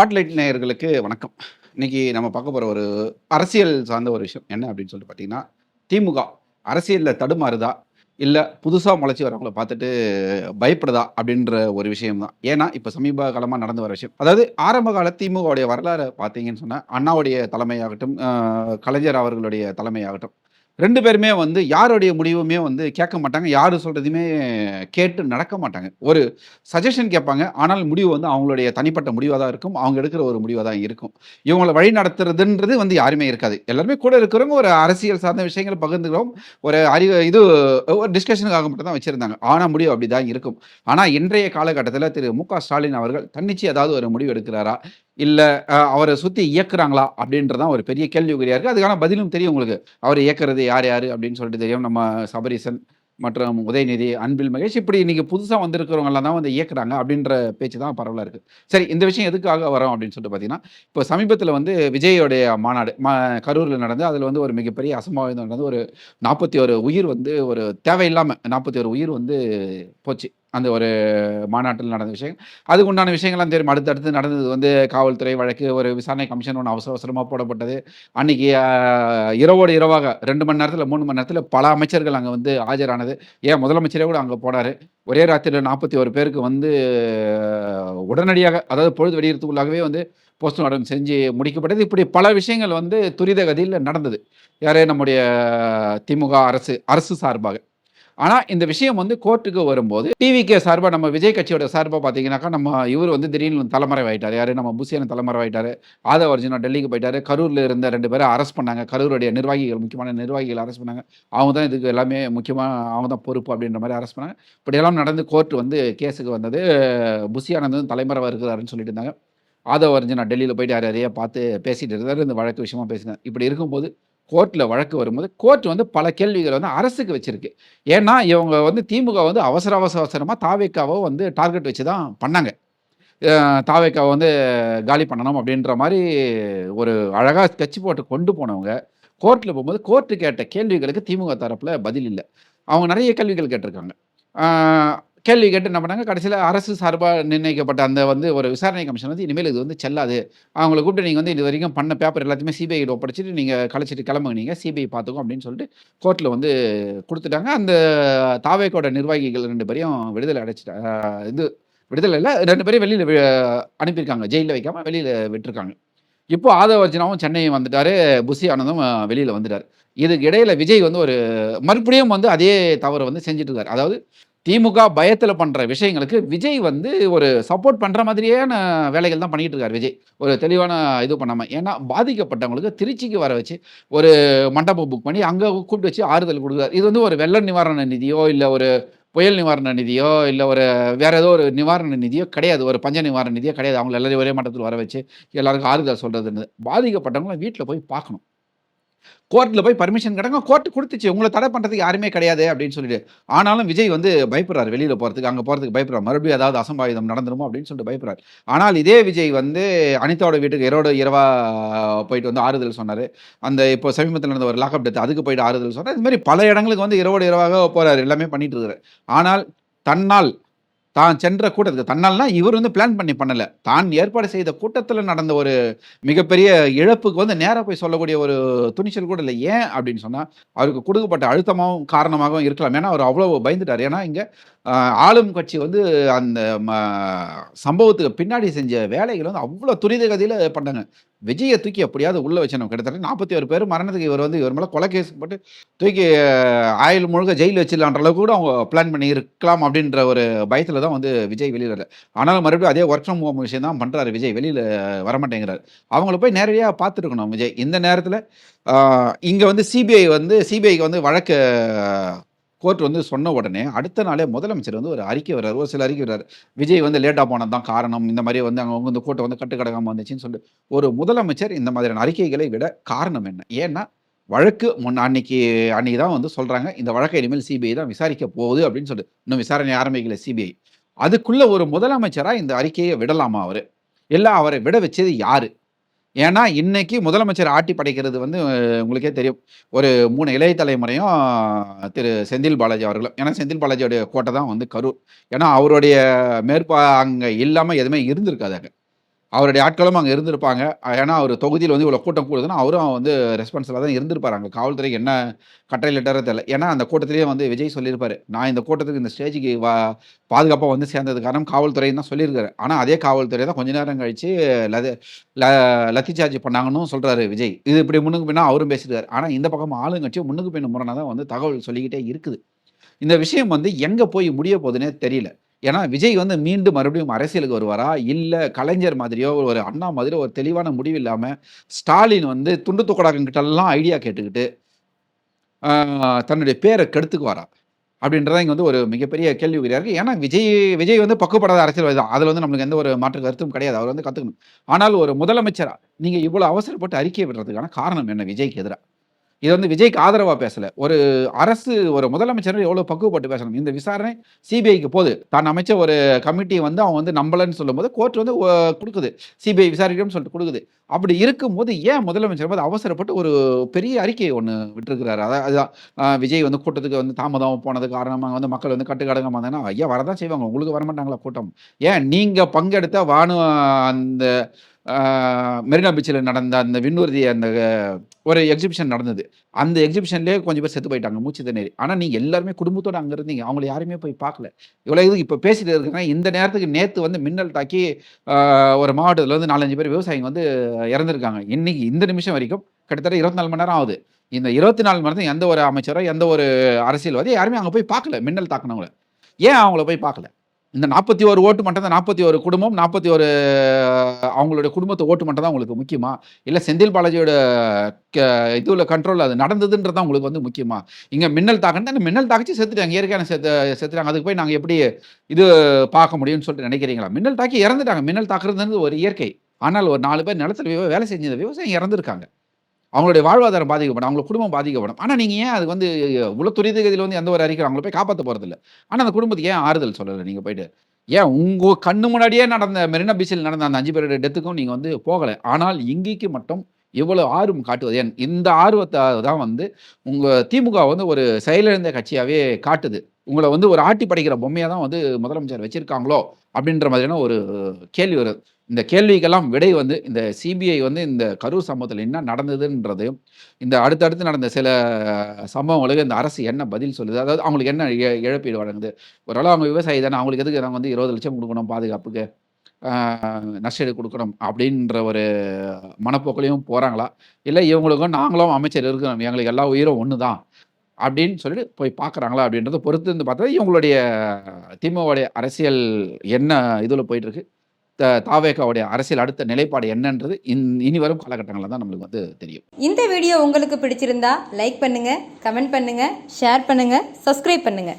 Spotlight நேயர்களுக்கு வணக்கம். இன்னைக்கு நம்ம பார்க்க போகிற ஒரு அரசியல் சார்ந்த ஒரு விஷயம் என்ன அப்படின்னு சொல்லிட்டு பார்த்தீங்கன்னா திமுக அரசியலில் தடுமாறுதா? இல்லை புதுசாக முளைச்சி வரவங்களை பார்த்துட்டு பயப்படுதா? அப்படின்ற ஒரு விஷயம் தான் ஏன்னா இப்போ சமீப காலமாக நடந்து வர விஷயம். அதாவது ஆரம்ப கால திமுகவுடைய வரலாறு பார்த்தீங்கன்னு சொன்னால் அண்ணாவுடைய தலைமையாகட்டும் கலைஞர் அவர்களுடைய தலைமையாகட்டும் ரெண்டு பேருமே வந்து யாருடைய முடிவுமே வந்து கேட்க மாட்டாங்க. யார் சொல்கிறதையுமே கேட்டு நடக்க மாட்டாங்க. ஒரு சஜஷன் கேட்பாங்க. ஆனால் முடிவு வந்து அவங்களுடைய தனிப்பட்ட முடிவாக தான் இருக்கும். அவங்க எடுக்கிற ஒரு முடிவாக தான் இருக்கும். இவங்களை வழி நடத்துறதுன்றது வந்து யாருமே இருக்காது. எல்லாருமே கூட இருக்கிறவங்க ஒரு அரசியல் சார்ந்த விஷயங்களை பகிர்ந்துக்கிறோம். ஒரு அறிவு இது ஒரு டிஸ்கஷனுக்காக மட்டும் தான் வச்சுருந்தாங்க. ஆனால் முடிவு அப்படி தான் இருக்கும். ஆனால் இன்றைய காலகட்டத்தில் திரு மு க ஸ்டாலின் அவர்கள் தன்னிச்சு ஏதாவது ஒரு முடிவு எடுக்கிறாரா? இல்லை அவரை சுற்றி இயக்குறாங்களா அப்படின்றதான் ஒரு பெரிய கேள்விக்குறியா இருக்குது அதுக்கான பதிலும் தெரியும் உங்களுக்கு. அவர் இயக்குறது யார் யார் அப்படின்னு சொல்லிட்டு தெரியும். நம்ம சபரீசன் மற்றும் உதயநிதி அன்பில் மகேஷ் இப்படி இன்னைக்கு புதுசாக வந்திருக்கிறவங்களாம் தான் வந்து இயக்குறாங்க அப்படின்ற பேச்சு தான் பரவலாக இருக்குது சரி இந்த விஷயம் எதுக்காக வரோம் அப்படின்னு சொல்லிட்டு பார்த்தீங்கன்னா இப்போ சமீபத்தில் வந்து விஜயோடைய மாநாடு மா கரூரில் நடந்து அதில் வந்து ஒரு மிகப்பெரிய அசம்பாவிதம் நடந்து ஒரு நாற்பத்தி ஒரு உயிர் வந்து ஒரு தேவையில்லாமல் நாற்பத்தி ஒரு உயிர் வந்து போச்சு. அந்த ஒரு மாநாட்டில் நடந்த விஷயம் அதுக்கு உண்டான விஷயங்கள்லாம் தெரியும். அடுத்தடுத்து நடந்தது வந்து காவல்துறை வழக்கு ஒரு விசாரணை கமிஷன் ஒன்று அவசர அவசரமாக போடப்பட்டது. அன்னைக்கு இரவோடு இரவாக ரெண்டு மணி நேரத்தில் மூணு மணி நேரத்தில் பல அமைச்சர்கள் அங்கே வந்து ஆஜரானது. ஏன்? முதலமைச்சரே கூட அங்கே போனார். ஒரே ராத்திரியில் நாற்பத்தி ஒரு பேருக்கு வந்து உடனடியாக அதாவது பொழுது வெடிகிறதுக்குள்ளாகவே வந்து போஸ்ட்மார்ட்டம் செஞ்சு முடிக்கப்பட்டது. இப்படி பல விஷயங்கள் வந்து துரித கதியில் நடந்தது. யாரே? நம்முடைய திமுக அரசு அரசு சார்பாக. ஆனால் இந்த விஷயம் வந்து கோர்ட்டுக்கு வரும்போது டிவிகே சார்பாக நம்ம விஜய் கட்சியோட சார்பாக பார்த்தீங்கன்னாக்கா நம்ம இவர் வந்து திடீர்னு தலைமறை ஆகிட்டார் யார்? நம்ம புசியான தலைமறை ஆயிட்டாரு ஆதவ அர்ஜுனா டெல்லிக்கு போயிட்டாரு. கரூரில் இருந்த ரெண்டு பேரை அரெஸ்ட் பண்ணாங்க. கரூருடைய நிர்வாகிகள் முக்கியமான நிர்வாகிகள் அரெஸ்ட் பண்ணாங்க. அவங்க தான் இதுக்கு எல்லாமே முக்கியமாக அவங்க தான் பொறுப்பு அப்படின்ற மாதிரி அரெஸ்ட் பண்ணாங்க. இப்படியெல்லாம் நடந்து கோர்ட் வந்து கேஸுக்கு வந்தது புசியானந்த் வந்து தலைமறைவாக இருக்கிறாருன்னு சொல்லிட்டு இருந்தாங்க. ஆதவ அர்ஜுனா டெல்லியில் போயிட்டு யார் யாரையா பார்த்து பேசிகிட்டு இருந்தார். இந்த வழக்கு விஷயமா பேசினார் இப்படி இருக்கும்போது கோர்ட்டில் வழக்கு வரும்போது கோர்ட் வந்து பல கேள்விகள் வந்து அரசுக்கு வச்சிருக்கு. ஏன்னா இவங்க வந்து திமுக வந்து அவசர அவசர அவசரமாக தாவேக்காவை வந்து டார்கெட் வச்சு தான் பண்ணாங்க. தாவேக்காவை வந்து காலி பண்ணணும் அப்படின்ற மாதிரி ஒரு அழகாக ஸ்கெட்ச் போட்டு கொண்டு போனவங்க கோர்ட்டில் போகும்போது கோர்ட்டு கேட்ட கேள்விகளுக்கு திமுக தரப்பில் பதில் இல்லை. அவங்க நிறைய கேள்விகள் கேட்டிருக்காங்க. கேள்வி கேட்டு என்ன பண்ணாங்க? கடைசியில் அரசு சார்பாக நிர்ணயிக்கப்பட்ட அந்த வந்து ஒரு விசாரணை கமிஷன் வந்து இனிமேல் இது வந்து செல்லாது. அவங்கள கூப்பிட்டு நீங்கள் வந்து இது வரைக்கும் பண்ண பேப்பர் எல்லாத்தையுமே சிபிஐ ஒப்படைச்சிட்டு நீங்கள் கழிச்சிட்டு கிளம்புங்க நீங்கள் சிபிஐ பார்த்துக்கும் அப்படின்னு சொல்லிட்டு கோர்ட்டில் வந்து கொடுத்துட்டாங்க. அந்த தாவேக்கோட நிர்வாகிகள் ரெண்டு பேரையும் விடுதலை அடைச்சிட்டா இது விடுதலை இல்லை ரெண்டு பேரையும் வெளியில் அனுப்பியிருக்காங்க. ஜெயிலில் வைக்காமல் வெளியில் விட்டுருக்காங்க. இப்போ ஆதவ அர்ஜுனாவும் சென்னை வந்துட்டாரு. புசி ஆனந்தும் வெளியில் வந்துட்டார். இதுக்கு இடையில விஜய் வந்து ஒரு மறுபடியும் வந்து அதே தவறு வந்து செஞ்சுட்டு இருக்காரு. அதாவது திமுக பயத்தில் பண்ணுற விஷயங்களுக்கு விஜய் வந்து ஒரு சப்போர்ட் பண்ணுற மாதிரியான வேலைகள் தான் பண்ணிகிட்டு இருக்கார் விஜய். ஒரு தெளிவான இது பண்ணாமல் ஏன்னா பாதிக்கப்பட்டவங்களுக்கு திருச்சிக்கு வர வச்சு ஒரு மண்டபம் புக் பண்ணி அங்கே கூப்பிட்டு வச்சு ஆறுதல் கொடுக்குறாரு. இது வந்து ஒரு வெள்ள நிவாரண நிதியோ இல்லை ஒரு புயல் நிவாரண நிதியோ இல்லை ஒரு வேறு ஏதோ ஒரு நிவாரண நிதியோ கிடையாது. ஒரு பஞ்ச நிவாரண நிதியோ கிடையாது. அவங்க எல்லாரையும் ஒரே மட்டத்தில் வர வச்சு எல்லாருக்கும் ஆறுதல் சொல்கிறதுன்னு பாதிக்கப்பட்டவங்கள வீட்டில் போய் பார்க்கணும். கோர்ட்டில் போய் பர்மிஷன் கிடங்க கோர்ட்டு கொடுத்துச்சு. உங்களை தடை பண்ணுறதுக்கு யாருமே கிடையாது அப்படின்னு சொல்லிட்டு. ஆனாலும் விஜய் வந்து பயப்படுறாரு வெளியில் போகிறதுக்கு அங்கே போகிறதுக்கு பயப்படுறாரு. மறுபடியும் ஏதாவது அசம்பாவிதம் நடந்துருமோ அப்படின்னு சொல்லிட்டு பயப்படுறாரு. ஆனால் இதே விஜய் வந்து அனிதாவோட வீட்டுக்கு இரவோட இரவா போயிட்டு வந்து ஆறுதல் சொன்னார். அந்த இப்போ சமீபத்தில் நடந்த ஒரு லாக்அப் டெத் அதுக்கு போயிட்டு ஆறுதல் சொன்னார். இது மாதிரி பல இடங்களுக்கு வந்து இரவோட இரவாக போகிறாரு எல்லாமே பண்ணிட்டு இருக்கிறார் ஆனால் தன்னால் தான் சென்ற கூட்டத்துக்கு. தன்னால்னா இவர் வந்து பிளான் பண்ணி பண்ணலை. தான் ஏற்பாடு செய்த கூட்டத்தில் நடந்த ஒரு மிகப்பெரிய இழப்புக்கு வந்து நேராக போய் சொல்லக்கூடிய ஒரு துணிச்சல் கூட இல்லை. ஏன் அப்படின்னு சொன்னால் அவருக்கு கொடுக்கப்பட்ட அழுத்தமாகவும் காரணமாகவும் இருக்கலாம். ஏன்னா அவர் அவ்வளோ பயந்துட்டார். ஏன்னா இங்கே ஆளும் கட்சி வந்து அந்த ம- சம்பவத்துக்கு பின்னாடி செஞ்ச வேலைகள் வந்து அவ்வளோ துரித கதியில் பண்ணாங்க. விஜயை தூக்கி எப்படியாவது உள்ள வச்சணும் கிட்டத்தட்ட நாற்பத்தி ஒரு பேர் மரணத்துக்கு இவர் வந்து இவர் மேலே கொலை கேஸ் போட்டு தூக்கி ஆயுள் முழுக்க ஜெயில் வச்சிடலான்ற அளவுக்கு கூட அவங்க பிளான் பண்ணி இருக்கலாம் அப்படின்ற ஒரு பயத்தில் தான் வந்து விஜய் வெளியில் ஆனாலும் மறுபடியும் அதே ஒர்க் ஃப்ரம் ஹோம் விஷயம் தான் பண்ணுறாரு விஜய். வெளியில் வரமாட்டேங்கிறார். அவங்கள போய் நேரடியாக பார்த்துருக்கணும் விஜய். இந்த நேரத்தில் இங்கே வந்து சிபிஐ வந்து சிபிஐக்கு வந்து வழக்கு கோர்ட் வந்து சொன்ன உடனே அடுத்த நாளே முதலமைச்சர் வந்து ஒரு அறிக்கை வர்றாரு. ஒரு சில அறிக்கை வர்றாரு. விஜய் வந்து லேட்டாக போனது தான் காரணம். இந்த மாதிரி வந்து அவங்க இந்த கோர்ட்டை வந்து கட்டுக்கடங்காமல் வந்துச்சுன்னு சொல்லிட்டு ஒரு முதலமைச்சர் இந்த மாதிரியான அறிக்கைகளை விட காரணம் என்ன? ஏன்னா வழக்கு முன் அன்னைக்கு அன்னைக்கு தான் வந்து சொல்கிறாங்க இந்த வழக்கை இனிமேல் சிபிஐ தான் விசாரிக்க போகுது அப்படின்னு சொல்லிட்டு இன்னும் விசாரணை ஆரம்பிக்கல சிபிஐ. அதுக்குள்ளே ஒரு முதலமைச்சராக இந்த அறிக்கையை விடலாமா அவர்? இல்லை அவரை விட வச்சது யாரு? ஏன்னா இன்னைக்கு முதலமைச்சர் ஆட்டி படைக்கிறது வந்து உங்களுக்கே தெரியும். ஒரு மூணு இளைய தலைமுறையும் திரு செந்தில் பாலாஜி அவர்களும். ஏன்னா செந்தில் பாலாஜியோடைய கோட்டை தான் வந்து கரூர். ஏன்னா அவருடைய மேற்பா அங்கே இல்லாமல் எதுவுமே இருந்திருக்காது அங்கே. அவருடைய ஆட்களும் அங்கே இருந்திருப்பாங்க. ஏன்னா, அவர் தொகுதியில் வந்து இவ்வளோ கூட்டம் கூடுதுன்னா, அவரும் வந்து ரெஸ்பான்சிபிளாக தான் இருந்திருப்பார் அங்கே காவல்துறைக்கு என்ன கட்டளையிட்டாரோ தெரியல. ஏன்னா, அந்த கூட்டத்திலேயே வந்து விஜய் சொல்லியிருப்பார் நான் இந்த கூட்டத்துக்கு இந்த ஸ்டேஜுக்கு வா பாதுகாப்பாக வந்து சேர்ந்தது காரணம் காவல்துறைன்னு தான் சொல்லியிருக்காரு. ஆனால் அதே காவல்துறை தான் கொஞ்ச நேரம் கழித்து லத ல லத்தி சார்ஜ் பண்ணாங்கன்னும் சொல்கிறாரு விஜய். இது இப்படி முன்னுக்கு பின்னா அவரும் பேசியிருக்காரு. ஆனால் இந்த பக்கம் ஆளுங்கட்சி முன்னுக்கு பின்ன முரணாக தான் வந்து தகவல் சொல்லிக்கிட்டே இருக்குது. இந்த விஷயம் வந்து எங்கே போய் முடிய போகுதுன்னே தெரியல. ஏன்னா, விஜய் வந்து மீண்டும் மறுபடியும் அரசியலுக்கு வருவாரா? இல்லை கலைஞர் மாதிரியோ, ஒரு அண்ணா மாதிரியோ ஒரு தெளிவான முடிவு இல்லாமல் ஸ்டாலின் வந்து துண்டு துக்கடாக்கங்கிட்டலாம் ஐடியா கேட்டுக்கிட்டு, தன்னுடைய பேரை கெடுத்துக்குவாரா? அப்படின்றத இங்கே வந்து ஒரு மிகப்பெரிய கேள்விக்குறியா இருக்குது ஏன்னா, விஜய் விஜய் வந்து பக்குவப்படாத அரசியல்வாதி தான். அதில் வந்து நம்மளுக்கு எந்த ஒரு மாற்று கருத்தும் கிடையாது. அவர் வந்து கற்றுக்கணும் ஆனால் ஒரு முதலமைச்சரா, நீங்கள் இவ்வளோ அவசரப்பட்டு அறிக்கை விடுறதுக்கான காரணம் என்ன விஜய்க்கு எதிராக இது வந்து விஜய்க்கு ஆதரவாக பேசலை ஒரு அரசு ஒரு முதலமைச்சர் எவ்வளோ பக்குவப்பட்டு பேசணும். இந்த விசாரணை சிபிஐக்கு போது. தான் அமைச்ச ஒரு கமிட்டி வந்து அவன் வந்து நம்பலன்னு சொல்லும்போது, கோர்ட் வந்து கொடுக்குது சிபிஐ விசாரிக்கணும்னு சொல்லிட்டு கொடுக்குது அப்படி இருக்கும்போது ஏன் முதலமைச்சர் வந்து அவசரப்பட்டு ஒரு பெரிய அறிக்கையை ஒன்று விட்டிருக்கிறாரு. அதான் அதுதான் விஜய் வந்து கூட்டத்துக்கு வந்து தாமதம் போனது காரணமாக வந்து மக்கள் வந்து கட்டுக்கடங்க இருந்தாங்கன்னா, ஐயா வரதான் செய்வாங்க. உங்களுக்கு வரமாட்டாங்களா கூட்டம்? ஏன் நீங்கள் பங்கெடுத்த வானு அந்த மெரினா பீச்சில் நடந்த அந்த விண்ணூர்தி அந்த ஒரு எக்ஸிபிஷன் நடந்தது. அந்த எக்ஸிபிஷன்லேயே கொஞ்சம் பேர் செத்து போயிட்டாங்க. மூச்சு திணறி. ஆனால் நீங்கள் எல்லாருமே குடும்பத்தோடு அங்கே இருந்தீங்க. அவங்கள யாருமே போய் பார்க்கல. இவ்வளோ இது இப்போ பேசிட்டு இருக்கிறேன் இந்த நேரத்துக்கு நேற்று வந்து மின்னல் தாக்கி ஒரு மாவட்டத்தில் வந்து 4, 5 பேர் விவசாயிங்க வந்து இறந்துருக்காங்க இன்னைக்கு இந்த நிமிஷம் வரைக்கும் கிட்டத்தட்ட 24 மணி நேரம் ஆகுது. இந்த 24 மணி நேரத்துல எந்த ஒரு அமைச்சரோ, எந்த ஒரு அரசியல்வாதியோ யாருமே அங்கே போய் பார்க்கல. மின்னல் தாக்குனவங்கள. ஏன் அவங்கள போய் பார்க்கல? இந்த 41 ஓட்டு மட்டும் தான் 41 குடும்பம், 41 அவங்களுடைய குடும்பத்தை ஓட்டு மட்டும் தான் உங்களுக்கு முக்கியமா? இல்லை செந்தில் பாலாஜியோட க இதுல கண்ட்ரோல் அது நடந்ததுன்றதான் உங்களுக்கு வந்து முக்கியமா? இங்கே மின்னல் தாக்குனா, மின்னல் தாக்கிச்சு செத்துட்டாங்க. இயற்கையான செத்து செத்துட்டாங்க. அதுக்கு போய் நாங்கள் எப்படி இது பார்க்க முடியும்னு சொல்லிட்டு நினைக்கிறீங்களா? மின்னல் தாக்கி இறந்துட்டாங்க. மின்னல் தாக்குறதுன்றது ஒரு இயற்கை. ஆனால் ஒரு நாலு பேர் நிலத்துல வே வேலை செஞ்ச விவசாயம் இறந்துருக்காங்க அவங்களுடைய வாழ்வாதாரம் பாதிக்கப்படும். அவங்க குடும்பம் பாதிக்கப்படும். ஆனால் நீங்கள் ஏன் அது வந்து உள்ள துரிதகதியில் வந்து எந்த ஒரு அறிக்கை அவங்கள போய் காப்பாற் போகிறது இல்லை ஆனால் அந்த குடும்பத்துக்கு ஏன் ஆறுதல் சொல்லலை நீங்கள் போயிட்டு? ஏன் உங்க கண்ணு முன்னாடியே நடந்த மெரினா பீச்சில் நடந்த அந்த அஞ்சு பேருடைய டெத்துக்கும் நீங்கள் வந்து போகலை ஆனால் இங்கேக்கு மட்டும் எவ்வளோ ஆர்வம் காட்டுவது ஏன்? இந்த ஆர்வத்தை தான் வந்து உங்கள் திமுக வந்து ஒரு செயலிழந்த கட்சியாகவே காட்டுது. உங்களை வந்து ஒரு ஆட்டி படைக்கிற பொம்மையை தான் வந்து முதலமைச்சர் வச்சிருக்காங்களோ? அப்படின்ற மாதிரியான ஒரு கேள்வி வருது. இந்த கேள்விக்கெல்லாம் விடை வந்து இந்த சிபிஐ வந்து இந்த கரூர் சம்பவத்தில் என்ன நடந்ததுன்றதையும், இந்த அடுத்தடுத்து நடந்த சில சம்பவங்களுக்கு இந்த அரசு என்ன பதில் சொல்லுது? அதாவது அவங்களுக்கு என்ன இ இழப்பீடு வழங்குது? ஓரளவு அவங்க விவசாயி தானே. அவங்களுக்கு எதுக்கு நாங்கள் வந்து இருபது லட்சம் கொடுக்கணும் பாதுகாப்புக்கு? நஷ்டம் நஷ்டஈடு அப்படின்ற ஒரு மனப்போக்கிலையும் போகிறாங்களா இல்லை இவங்களுக்கும் நாங்களும் அமைச்சர் இருக்கிறோம். எங்களுக்கு எல்லா உயிரும் ஒன்று தான். அப்படின்னு சொல்லிட்டு போய் பார்க்குறாங்களா? அப்படின்றத பொறுத்து இருந்து பார்த்தா இவங்களுடைய திமுகவுடைய அரசியல் என்ன இதில் போயிட்டுருக்கு? த தாவேகாவுடைய அரசியல் அடுத்த நிலைப்பாடு என்னன்றது இன் இனி வரும் காலகட்டங்களில் தான் நம்மளுக்கு வந்து தெரியும். இந்த வீடியோ உங்களுக்கு பிடிச்சிருந்தா லைக் பண்ணுங்க, கமெண்ட் பண்ணுங்க, ஷேர் பண்ணுங்க, சப்ஸ்கிரைப் பண்ணுங்க.